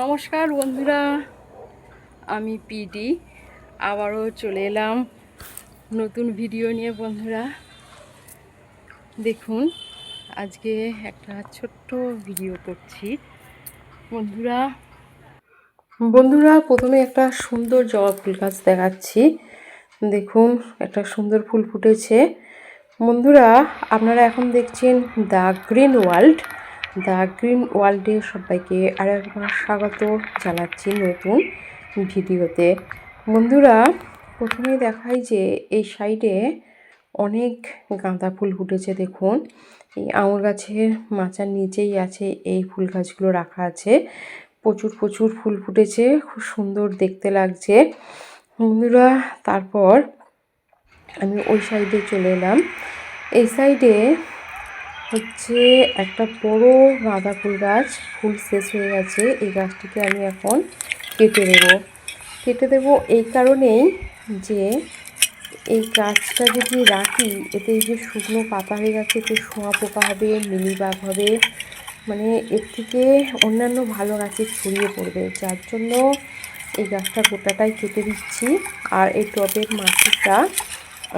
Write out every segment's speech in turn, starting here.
নমস্কার বন্ধুরা, আমি পিডি। আবারও চলে এলাম নতুন ভিডিও নিয়ে বন্ধুরা। দেখুন, আজকে একটা ছোট্ট ভিডিও করছি। বন্ধুরা বন্ধুরা, প্রথমে একটা সুন্দর জবা ফুল গাছ দেখাচ্ছি। দেখুন, একটা সুন্দর ফুল ফুটেছে। বন্ধুরা, আপনারা এখন দেখছেন the green world. The green ওয়ার্ল্ডে সবাইকে আরেকবার স্বাগত জানাচ্ছি নতুন ভিডিওতে। বন্ধুরা প্রথমে দেখাই যে এই সাইডে অনেক গাঁদা ফুল ফুটেছে, দেখুন। এই আঙুর গাছের মাচার নিচেই আছে এই ফুল গাছগুলো রাখা আছে। প্রচুর প্রচুর ফুল ফুটেছে, খুব সুন্দর দেখতে লাগছে। বন্ধুরা, তারপর আমি ওই সাইডে চলে এলাম। এই সাইডে হচ্ছে একটা বড় গাঁদা ফুল গাছ, ফুল শেষ হয়ে গেছে। এই গাছটিকে আমি এখন কেটে দেব। কেটে দেব এই কারণেই যে এই গাছটা যদি রাখি, এতে যে শুকনো পাতা হয়ে গেছে, এতে শোঁয়া পোকা হবে মিলিবাগ হবে মানে এর থেকে অন্যান্য ভালো গাছে ছড়িয়ে পড়বে। যার জন্য এই গাছটা গোটাটাই কেটে দিচ্ছি। আর এই টবের মাটিটা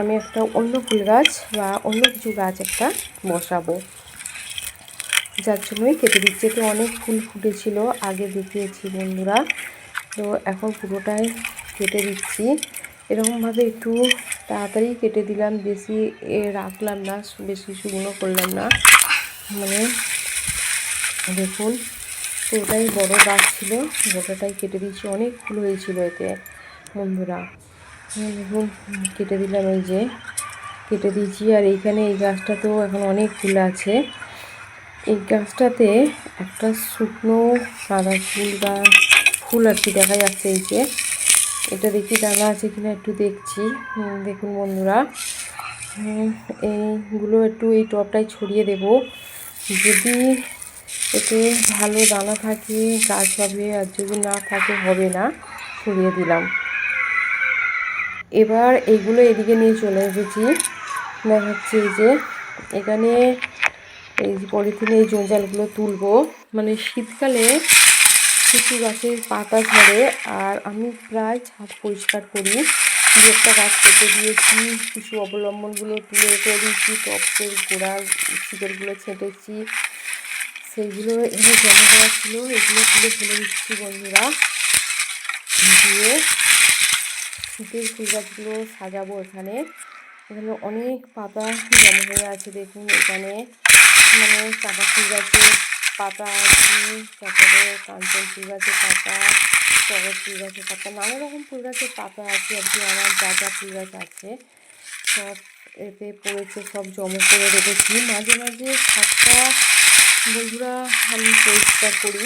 আমি একটা অন্য ফুল গাছ বা অন্য কিছু গাছ একটা বসাবো। যার জন্যই কেটে দিচ্ছি। এতে অনেক ফুল ফুটেছিল, আগে দেখিয়েছি বন্ধুরা। তো এখন পুরোটাই কেটে দিচ্ছি। এরকমভাবে একটু তাড়াতাড়ি কেটে দিলাম। বেশি এ রাখলাম না, বেশি শুকনো করলাম না। মানে দেখুন, পুরোটাই বড় গাছ ছিল। গোটাটাই কেটে দিচ্ছি। অনেক ফুল হয়েছিল এতে, বন্ধুরা। দেখুন, কেটে দিলাম এই যে। কেটে দিয়েছি, আর এইখানে এই গাছটাতেও এখন অনেক ফুল আছে। এই গাছটাতে একটা শুকনো সাদা ফুল বা ফুল আর কি দেখা যাচ্ছে এই যে। এটা দেখি দানা আছে কিনা একটু দেখছি। দেখুন বন্ধুরা। এইগুলো একটু এই টপটাই ছড়িয়ে দেব। যদি এতে ভালো দানা থাকে, গাছ হবে, আর যদি না থাকে, হবে না। ছড়িয়ে দিলাম। এবার এইগুলো এদিকে নিয়ে চলে এসেছি। দেখাচ্ছি এই যে এখানে এই পলিথিনে এই জঞ্জালগুলো তুলবো। মানে শীতকালে কিছু গাছের পাতা ঝরে আর আমি প্রায় ছাদ পরিষ্কার করি। দু একটা গাছ কেটে দিয়েছি, কিছু অবলম্বনগুলো তুলে রেখে দিয়েছি টপের গোড়ার শিকড়গুলো ছেঁটেছি। সেইগুলো এখানে জমা করা ছিল, এগুলো তুলে ফেলে দিচ্ছি বন্ধুরা। দিয়ে শীতের ফুল গাছগুলো সাজাবো এখানে। এখানে অনেক পাতা জমা হয়ে আছে দেখুন এখানে। মানে চাপা ফুল গাছের পাতা আছে তারপরে কাঞ্চন ফুল গাছের পাতা টগর ফুল গাছের পাতা নানা রকম ফুল গাছের পাতা আছে আর কি আমার যা যা ফুল গাছ আছে। সব এতে পড়েছে সব জমা করে রেখেছি। মাঝে মাঝে সাতটা বন্ধুরা আমি পরিষ্কার করি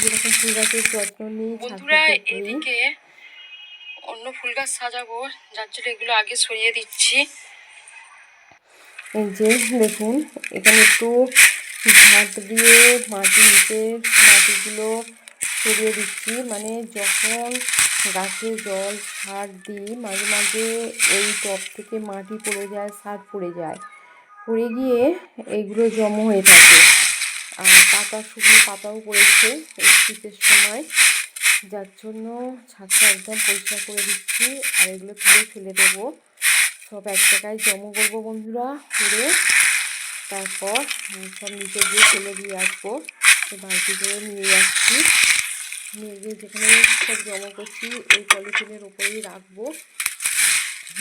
যেরকম ফুল গাছের যত্ন নিই বন্ধুরা এদিকে অন্য ফুল গাছ সাজাবো, যার জন্য এগুলো আগে সরিয়ে দিচ্ছি। এই যে দেখুন, এখানে একটু ঝাঁট দিয়ে মাটি নিচে মাটিগুলো সরিয়ে দিচ্ছি। মানে যখন গাছে জল সার দিই, মাঝে মাঝে এই টব থেকে মাটি পড়ে যায়, সার পড়ে যায়। পড়ে গিয়ে এইগুলো জমা হয়ে থাকে। আর পাতা শুকনো পাতাও পড়েছে শীতের সময়। যার জন্য ছাদটা একদম পরিষ্কার করে দিচ্ছি আর এগুলো তুলে ফেলে দেবো। সব এক জায়গায় জমা করব বন্ধুরা, করে তারপর সব নিচে গিয়ে ফেলে দিয়ে আসব। বালতি করে নিয়ে যাচ্ছি নিয়ে গিয়ে যেখানে সব জমা করছি এই পলিথিনের ওপরেই রাখব।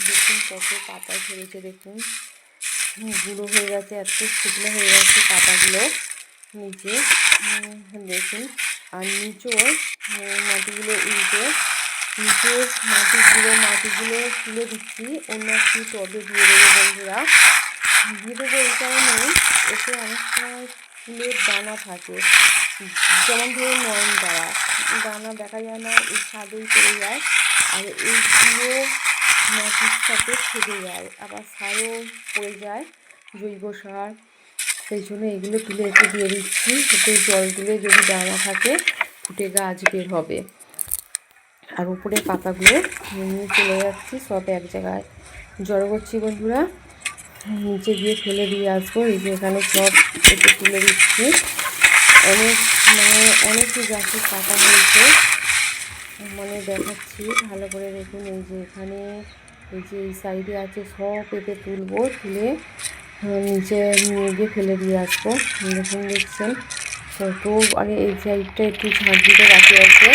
দেখুন কত পাতা ঝরেছে, দেখুন। গুঁড়ো হয়ে গেছে, এত শুকনো হয়ে গেছে পাতাগুলো। নিচে দেখুন। আর নিচেও মাটিগুলো উল্টে নিচের মাটিগুলো মাটিগুলো তুলে দিচ্ছি। অন্য একটি টবে দিয়ে দেবো বন্ধুরা। দিয়ে দেবো এই কারণে এতে অনেক সময় ফুলের দানা থাকে। যেমন ধরুন নয়ন দ্বারা দানা দেখা যায় না, এই ছাদেই পড়ে যায়। আর এই পুরো মাটির সাথে থেকে যায়। আবার সারও পড়ে যায়, জৈব সার। সেই জন্য এগুলো তুলে একটু দিয়ে দিচ্ছি। এতে জল যদি দানা থাকে ফুটে গাছ বের হবে। আর উপরে পাতাগুলো নিয়ে চলে যাচ্ছি, সব এক জায়গায়। জড়ো করছি বন্ধুরা নিচে গিয়ে ফেলে দিয়ে আসব। এই যে এখানে সব একটু তুলে দিচ্ছি। অনেক মানে অনেকই গাছে পাতা হয়েছে। মানে দেখাচ্ছি, ভালো করে দেখুন। এই যে এখানে, এই যে এই সাইডে আছে, সব পেঁপে তুলবো, তুলে নিচে নিয়ে গিয়ে ফেলে দিয়ে আসব। দেখুন, দেখছেন? কত আগে এই সাইডটা একটু ঝাঁট দিতে বাকি আছে।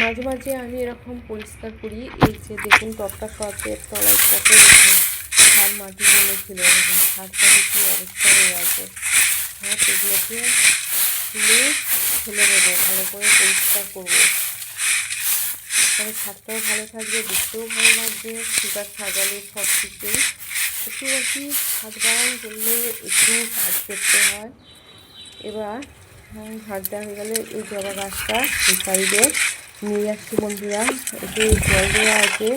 মাঝে মাঝে আমি এরকম পরিষ্কার করি, এই যে দেখুন টপটা সবের তলায় সার মাটিগুলো ছিল দেখুন সার মাটি কি অবস্থা হয়ে আছে। হ্যাঁ সেগুলোকে তুলে ফেলে দেবো, ভালো করে পরিষ্কার করব। তাহলে ছাদটাও ভালো থাকবে, দেখতেও ভালো লাগবে সুগার সাজালে সব কিছুই। একটু আর কি ছাদ বাগান করলে একটু কাজ করতে হয়। এবার ঝাড়টা হয়ে গেলে এই জবা গাছটা এই সাইডে নিয়ে যাচ্ছি বন্ধুরা। একটু জল দেওয়া আছে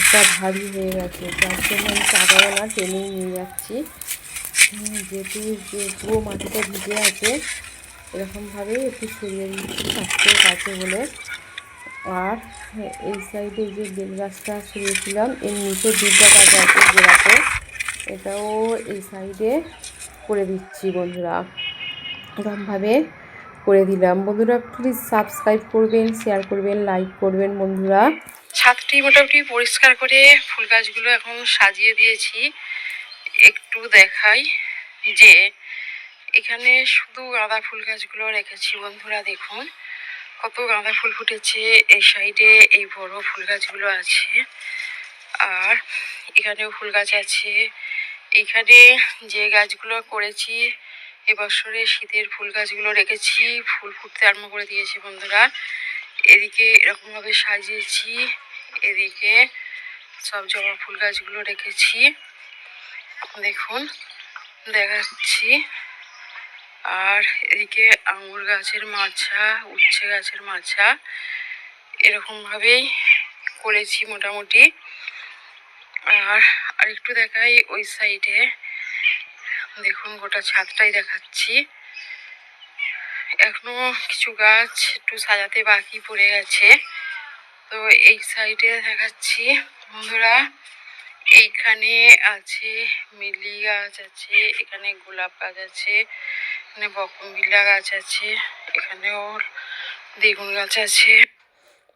একটা ভারী হয়ে গেছে। যার জন্য আমি চাপাবো না টেনেই নিয়ে যাচ্ছি যেহেতু যে পুরো মাটিটা ভিজে আছে, এরকমভাবে একটু সরিয়ে দিচ্ছি শক্ত কাছে বলে। আর এই সাইডে যে বেল গাছটা সরিয়েছিলাম এর নিচে দুটো গাছ আছে গোড়াতে এটাও এই সাইডে করে দিচ্ছি বন্ধুরা। এরকমভাবে করে দিলাম বন্ধুরা প্লিজ সাবস্ক্রাইব করবেন শেয়ার করবেন লাইক করবেন বন্ধুরা। ছাদটি মোটামুটি পরিষ্কার করে ফুল গাছগুলো এখন সাজিয়ে দিয়েছি। একটু দেখাই যে এখানে শুধু গাঁদা ফুল গাছগুলো রেখেছি বন্ধুরা, দেখুন। কত গাঁদা ফুল ফুটেছে, এই সাইডে এই বড় ফুল গাছগুলো আছে। আর এখানেও ফুল গাছ আছে। এখানে যে গাছগুলো করেছি এবছরে শীতের ফুল গাছগুলো রেখেছি, ফুল ফুটতে আরম্ভ করে দিয়েছি বন্ধুরা। এদিকে এরকমভাবে সাজিয়েছি, এদিকে সব জবা ফুল গাছগুলো রেখেছি। দেখুন, দেখাচ্ছি। আর এদিকে আঙুর গাছের মাছা, উচ্ছে গাছের মাছা, এরকমভাবেই করেছি মোটামুটি। আর আরেকটু দেখাই ওই সাইডে। দেখুন গোটা ছাদটাই দেখাচ্ছি। এখনও কিছু গাছ একটু সাজাতে বাকি পড়ে গেছে। তো এই সাইডে দেখাচ্ছি বন্ধুরা এইখানে আছে মিলি গাছ আছে এখানে গোলাপ গাছ আছে এখানে বকমবিল্লা গাছ আছে এখানেও বেগুন গাছ আছে।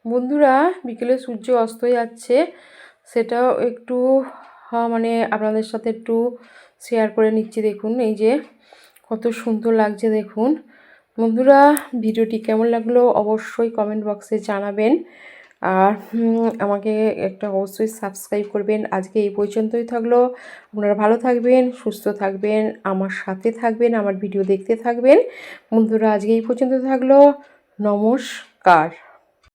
বন্ধুরা বিকেলে সূর্য অস্ত যাচ্ছে সেটাও একটু হ্যাঁ, মানে আপনাদের সাথে একটু শেয়ার করে নিচ্ছি দেখুন, এই যে কত সুন্দর লাগছে দেখুন। বন্ধুরা, ভিডিওটি কেমন লাগল অবশ্যই কমেন্ট বক্সে জানাবেন। আর আমাকে একটা অবশ্যই সাবস্ক্রাইব করবেন। আজকে এই পর্যন্তই থাকল। আপনারা ভালো থাকবেন, সুস্থ থাকবেন, আমার সাথে থাকবেন, আমার ভিডিও দেখতে থাকবেন। বন্ধুরা, আজকে এই পর্যন্ত থাকল। নমস্কার।